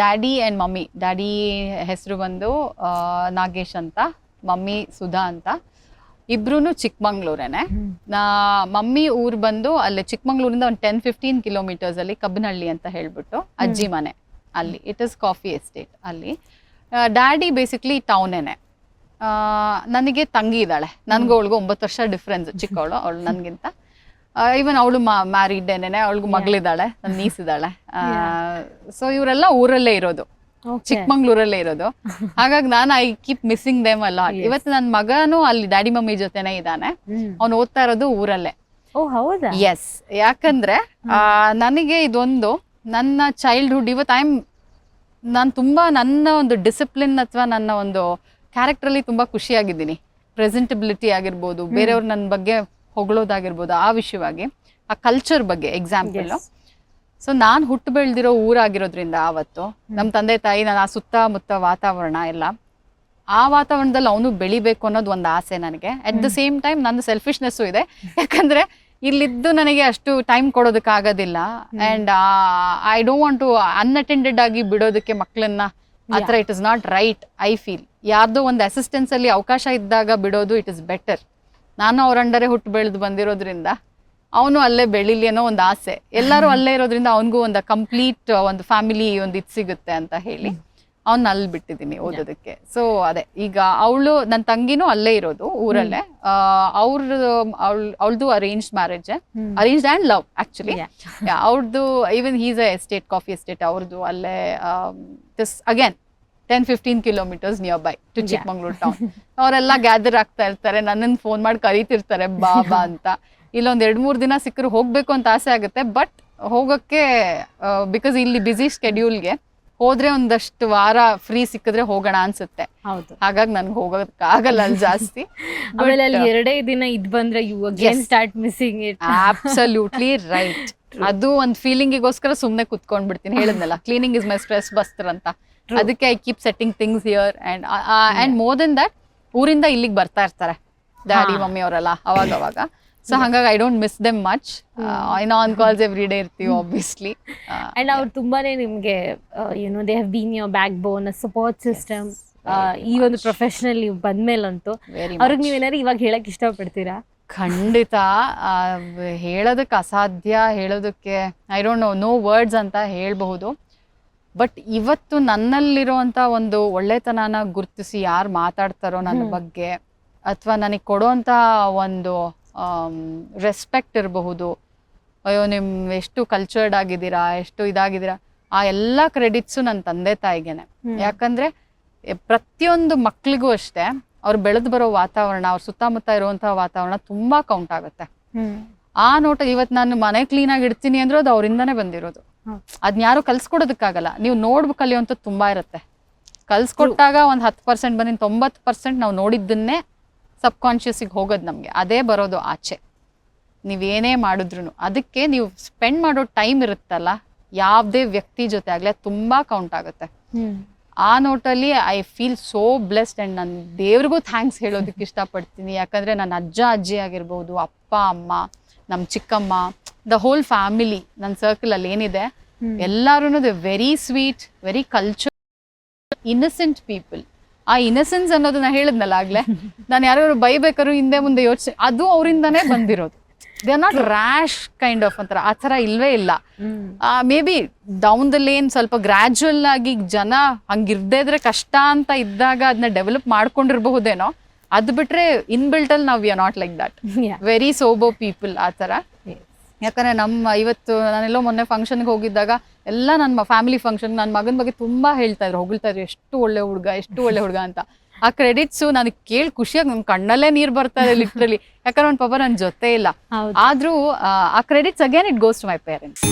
Daddy and mummy. Daddy ಹೆಸರು ಬಂದು ನಾಗೇಶ್ ಅಂತ ಮಮ್ಮಿ ಸುಧಾ ಅಂತ. ಇಬ್ರು ಚಿಕ್ಕಮಂಗ್ಳೂರೇನೆ. ನಾ ಮಮ್ಮಿ ಊರು ಬಂದು ಅಲ್ಲಿ ಚಿಕ್ಕಮಂಗ್ಳೂರಿಂದ ಒಂದು ಟೆನ್ ಫಿಫ್ಟೀನ್ ಕಿಲೋಮೀಟರ್ಸ್ ಅಲ್ಲಿ ಕಬ್ಬನಹಳ್ಳಿ ಅಂತ ಹೇಳ್ಬಿಟ್ಟು ಅಜ್ಜಿ ಮನೆ ಅಲ್ಲಿ. ಇಟ್ ಇಸ್ ಕಾಫಿ ಎಸ್ಟೇಟ್ ಅಲ್ಲಿ. ಡ್ಯಾಡಿ ಬೇಸಿಕ್ಲಿ ಟೌನೇನೆ ನನಗೆ ತಂಗಿ ಇದ್ದಾಳೆ. ನನಗೂ ಅವಳಿಗೂ ಒಂಬತ್ತು ವರ್ಷ ಡಿಫ್ರೆನ್ಸ್ ಚಿಕ್ಕವಳು. ಅವಳು ನನಗಿಂತ ಇವನ್ ಅವಳು ಮ್ಯಾರಿಡೇನೆ ಅವಳಿಗೂ ಮಗಳಿದ್ದಾಳೆ ನನ್ನ ನೀಸಿದ್ದಾಳೆ. ಸೊ ಇವರೆಲ್ಲ ಊರಲ್ಲೇ ಇರೋದು. ಚಿಕ್ಕಮಂಗ್ಳೂರಲ್ಲೇ ಇರೋದು. ಹಾಗಾಗಿ ನಾನು ಐ ಕೀಪ್ ಮಿಸ್ಸಿಂಗ್ ದೇಮ್ ಅಲ್ಲ ಇವತ್ತು ನನ್ನ ಮಗನು ಅಲ್ಲಿ ಡ್ಯಾಡಿ ಮಮ್ಮಿ ಜೊತೆನೆ ಇದ್ದಾನೆ. ಅವ್ನು ಓದ್ತಾ ಇರೋದು ಊರಲ್ಲೇ. ಓ ಹೌದಾ? ಎಸ್ ಯಾಕಂದ್ರೆ ನನಗೆ ಇದೊಂದು ನನ್ನ ಚೈಲ್ಡ್ಹುಡ್ ಇವತ್ತು ಐ ಆಮ್ ನಾನು ತುಂಬಾ ನನ್ನ ಒಂದು ಡಿಸಿಪ್ಲಿನ್ ಅಥವಾ ನನ್ನ ಒಂದು ಕ್ಯಾರೆಕ್ಟ್ರಲ್ಲಿ ತುಂಬಾ ಖುಷಿಯಾಗಿದ್ದೀನಿ. ಪ್ರೆಸೆಂಟಬಿಲಿಟಿ ಆಗಿರ್ಬೋದು ಬೇರೆಯವ್ರು ನನ್ನ ಬಗ್ಗೆ ಹೊಗಳೋದಾಗಿರ್ಬೋದು ಆ ವಿಷಯವಾಗಿ ಆ ಕಲ್ಚರ್ ಬಗ್ಗೆ ಎಕ್ಸಾಂಪಲ್ ಸೊ ನಾನು ಹುಟ್ಟು ಬೆಳೆದಿರೋ ಊರಾಗಿರೋದ್ರಿಂದ ಆವತ್ತು ನಮ್ಮ ತಂದೆ ತಾಯಿ ನಾನು ಆ ಸುತ್ತಮುತ್ತ ವಾತಾವರಣ ಎಲ್ಲ ಆ ವಾತಾವರಣದಲ್ಲಿ ಅವನು ಬೆಳಿಬೇಕು ಅನ್ನೋದು ಒಂದು ಆಸೆ ನನಗೆ. ಅಟ್ ದ ಸೇಮ್ ಟೈಮ್ ನನ್ನ ಸೆಲ್ಫಿಶ್ನೆಸ್ಸು ಇದೆ. ಯಾಕಂದ್ರೆ ಇಲ್ಲಿದ್ದು ನನಗೆ ಅಷ್ಟು time ಕೊಡೋದಕ್ಕಾಗೋದಿಲ್ಲ and I don't want to unattended ಆಗಿ ಬಿಡೋದಕ್ಕೆ ಮಕ್ಕಳನ್ನ ಆ ಥರ it is not right I feel ಯಾರ್ದೋ ಒಂದು ಅಸಿಸ್ಟೆನ್ಸ್ ಅಲ್ಲಿ ಅವಕಾಶ ಇದ್ದಾಗ ಬಿಡೋದು ಇಟ್ ಇಸ್ ಬೆಟರ್ ನಾನು ಅವ್ರ ಅಂಡರೆ ಹುಟ್ಟು ಬೆಳೆದು ಬಂದಿರೋದ್ರಿಂದ ಅವನು ಅಲ್ಲೇ ಬೆಳಿಲಿ ಅನ್ನೋ ಒಂದು ಆಸೆ. ಎಲ್ಲರೂ ಅಲ್ಲೇ ಇರೋದ್ರಿಂದ ಅವನಿಗೂ ಒಂದು ಕಂಪ್ಲೀಟ್ ಒಂದು ಫ್ಯಾಮಿಲಿ ಒಂದು ಇದು ಸಿಗುತ್ತೆ ಅಂತ ಹೇಳಿ ಅವ್ನ ಅಲ್ಲಿ ಬಿಟ್ಟಿದ್ದೀನಿ ಓದೋದಕ್ಕೆ. ಸೊ ಅದೇ ಈಗ ಅವಳು ನನ್ನ ತಂಗಿನೂ ಅಲ್ಲೇ ಇರೋದು ಊರಲ್ಲೇ. ಅವ್ರದ್ದು ಅವಳು ಅವಳದು arrange marriage arrange and love actually ಅವ್ರದ್ದು even he's a estate coffee estate ಅವ್ರದ್ದು ಅಲ್ಲೇ this again ten fifteen kilometres near by to Chikmagalur town ಅವರೆಲ್ಲ ಗ್ಯಾದರ್ ಆಗ್ತಾ ಇರ್ತಾರೆ ನನ್ನನ್ನು ಫೋನ್ ಮಾಡಿ ಕರೀತಿರ್ತಾರೆ ಬಾ ಬಾ ಅಂತ. ಇಲ್ಲೊಂದು ಎರಡು ಮೂರು ದಿನ ಸಿಕ್ಕರು ಹೋಗ್ಬೇಕು ಅಂತ ಆಸೆ ಆಗುತ್ತೆ ಬಟ್ ಹೋಗಕ್ಕೆ ಬಿಕಾಸ್ ಇಲ್ಲಿ ಬ್ಯುಸಿ ಸ್ಕೆಡ್ಯೂಲ್ಗೆ ಹೋದ್ರೆ ಒಂದಷ್ಟು ವಾರ ಫ್ರೀ ಸಿಕ್ಕಿದ್ರೆ ಹೋಗೋಣ ಅನ್ಸುತ್ತೆ. ಹೌದು. ಹಾಗಾಗಿ ನನ್ಗೆ ಹೋಗೋದಕ್ಕೆ ಆಗಲ್ಲ ಅಲ್ಲಿ ಜಾಸ್ತಿ. ಆಮೇಲೆ ಅಲ್ಲಿ ಎರಡೇ ದಿನ ಇದ್ ಬಂದ್ರೆ you again. Start missing it absolutely right ಅದು ಒಂದು ಫೀಲಿಂಗಿಗೋಸ್ಕರ ಸುಮ್ಮನೆ ಕುತ್ಕೊಂಡ್ಬಿಡ್ತೀನಿ. ಹೇಳಿದ್ನಲ್ಲ cleaning is my stress buster ಅಂತ. ಅದಕ್ಕೆ I keep setting things here and and more then that ಊರಿಂದ ಇಲ್ಲಿಗೆ ಬರ್ತಾ ಇರ್ತಾರೆ. ಡ್ಯಾಡಿ. ಮಮ್ಮಿ ಅವರೆಲ್ಲ ಅವಾಗ ಅವಾಗ ಸೊ ಹಂಗಾಗಿ I don't miss them much in on calls every day ಇರ್ತೀವಿ ಆಬ್ವಿಯಸ್ಲಿ ಅಂಡ್ ಅವ್ರು ತುಂಬಾನೇ ನಿಮಗೆ ಏನೋ they've been your backbone support system ಈ ಒಂದು ಪ್ರೊಫೆಷನಲ್ ನೀವು ಬಂದ್ಮೇಲಂತೂ. ಅವ್ರಿಗೆ ನೀವು ಏನಾದ್ರು ಇವಾಗ ಹೇಳಕ್ ಇಷ್ಟಪಡ್ತೀರಾ? ಖಂಡಿತ. ಹೇಳೋದಕ್ಕೆ ಅಸಾಧ್ಯ ಹೇಳೋದಕ್ಕೆ I don't know no words ಅಂತ ಹೇಳಬಹುದು. ಬಟ್ ಇವತ್ತು ನನ್ನಲ್ಲಿರುವಂಥ ಒಂದು ಒಳ್ಳೆತನನ ಗುರುತಿಸಿ ಯಾರು ಮಾತಾಡ್ತಾರೋ ನನ್ನ ಬಗ್ಗೆ ಅಥವಾ ನನಗೆ ಕೊಡೋಂಥ ಒಂದು ರೆಸ್ಪೆಕ್ಟ್ ಇರಬಹುದು. ಅಯ್ಯೋ ನಿಮ್ ಎಷ್ಟು ಕಲ್ಚರ್ಡ್ ಆಗಿದ್ದೀರಾ ಎಷ್ಟು ಇದಾಗಿದ್ದೀರಾ ಆ ಎಲ್ಲ ಕ್ರೆಡಿಟ್ಸು ನನ್ನ ತಂದೆ ತಾಯಿಗೆನೆ. ಯಾಕಂದ್ರೆ ಪ್ರತಿಯೊಂದು ಮಕ್ಳಿಗೂ ಅಷ್ಟೇ ಅವ್ರು ಬೆಳೆದು ಬರೋ ವಾತಾವರಣ ಅವ್ರ ಸುತ್ತಮುತ್ತ ಇರುವಂತಹ ವಾತಾವರಣ ತುಂಬಾ ಕೌಂಟ್ ಆಗುತ್ತೆ. ಆ ನೋಟ ಇವತ್ತು ನಾನು ಮನೆ ಕ್ಲೀನ್ ಆಗಿ ಇಡ್ತೀನಿ ಅಂದ್ರೆ ಅದು ಅವರಿಂದಾನೇ ಬಂದಿರೋದು. ಅದ್ನ ಅದನ್ನ ಯಾರು ಕಲ್ಸ್ಕೊಡೋದಕ್ಕಾಗಲ್ಲ. ನೀವು ನೋಡ್ಬೇಕು ಕಲಿಯುವಂಥದ್ದು ತುಂಬಾ ಇರುತ್ತೆ. ಕಲ್ಸ್ಕೊಟ್ಟಾಗ ಒಂದು ಹತ್ತು ಪರ್ಸೆಂಟ್ ಬಂದಿನ ತೊಂಬತ್ತು ಪರ್ಸೆಂಟ್ ನಾವು ನೋಡಿದ್ದನ್ನೇ ಸಬ್ ಕಾನ್ಷಿಯಸ್ಸಿಗೆ ಹೋಗೋದು ನಮಗೆ. ಅದೇ ಬರೋದು ಆಚೆ. ನೀವೇನೇ ಮಾಡಿದ್ರು ಅದಕ್ಕೆ ನೀವು ಸ್ಪೆಂಡ್ ಮಾಡೋ ಟೈಮ್ ಇರುತ್ತಲ್ಲ ಯಾವುದೇ ವ್ಯಕ್ತಿ ಜೊತೆ ಆಗಲಿ ಅದು ತುಂಬ ಕೌಂಟ್ ಆಗುತ್ತೆ. ಆ ನೋಟಲ್ಲಿ I feel so blessed and ನಾನು ದೇವ್ರಿಗೂ ಥ್ಯಾಂಕ್ಸ್ ಹೇಳೋದಕ್ಕೆ ಇಷ್ಟಪಡ್ತೀನಿ. ಯಾಕಂದರೆ ನನ್ನ ಅಜ್ಜ ಅಜ್ಜಿ ಆಗಿರ್ಬೋದು ಅಪ್ಪ ಅಮ್ಮ ನಮ್ಮ ಚಿಕ್ಕಮ್ಮ ದ ಹೋಲ್ ಫ್ಯಾಮಿಲಿ ನನ್ನ ಸರ್ಕಲಲ್ಲಿ ಏನಿದೆ ಎಲ್ಲರೂ very sweet very culture innocent people ಆ ಇನ್ನಸೆನ್ಸ್ ಅನ್ನೋದನ್ನ ಹೇಳಿದ್ನಲ್ಲ ಆಗ್ಲೇ. ನಾನು ಯಾರು ಬೈಬೇಕಾದ್ರು ಹಿಂದೆ ಮುಂದೆ ಯೋಚನೆ ಅದು ಅವರಿಂದಾನೇ ಬಂದಿರೋದು. They are not rash kind of ಅಂತಾರ. ಆ ಥರ ಇಲ್ವೇ ಇಲ್ಲ. Maybe down the lane ಸ್ವಲ್ಪ ಗ್ರ್ಯಾಜುವಲ್ ಆಗಿ ಜನ ಹಂಗಿರ್ದೇ ಇದ್ರೆ ಕಷ್ಟ ಅಂತ ಇದ್ದಾಗ ಅದನ್ನ ಡೆವಲಪ್ ಮಾಡ್ಕೊಂಡಿರಬಹುದೇನೋ ಅದು ಬಿಟ್ರೆ ಇನ್ಬಿಲ್ಟ್ ಅಲ್ಲಿ ನಾವು we are not like that very sober people ಆ ಥರ. ಯಾಕಂದ್ರೆ ನಮ್ಮ ಇವತ್ತು ನಾನೆಲ್ಲೋ ಮೊನ್ನೆ ಫಂಕ್ಷನ್ಗೆ ಹೋಗಿದ್ದಾಗ ಎಲ್ಲ ನನ್ನ ಫ್ಯಾಮಿಲಿ ಫಂಕ್ಷನ್ ನನ್ನ ಮಗನ ಬಗ್ಗೆ ತುಂಬಾ ಹೇಳ್ತಾ ಇದ್ರು. ಹೊಗಳ್ತಾ ಇದ್ರು ಎಷ್ಟು ಒಳ್ಳೆ ಹುಡುಗ ಎಷ್ಟು ಒಳ್ಳೆ ಹುಡುಗ ಅಂತ. ಆ ಕ್ರೆಡಿಟ್ಸು ನನಗೆ ಕೇಳಿ ಖುಷಿಯಾಗಿ ನನ್ನ ಕಣ್ಣಲ್ಲೇ ನೀರು ಬರ್ತಾ ಇದೆ ಲಿಟ್ರಲಿ ಯಾಕಂದ್ರೆ ಅವ್ನ ಪಾಪ ನನ್ನ ಜೊತೆ ಇಲ್ಲ. ಆದರೂ ಆದ್ರೂ ಆ credits again it goes to my parents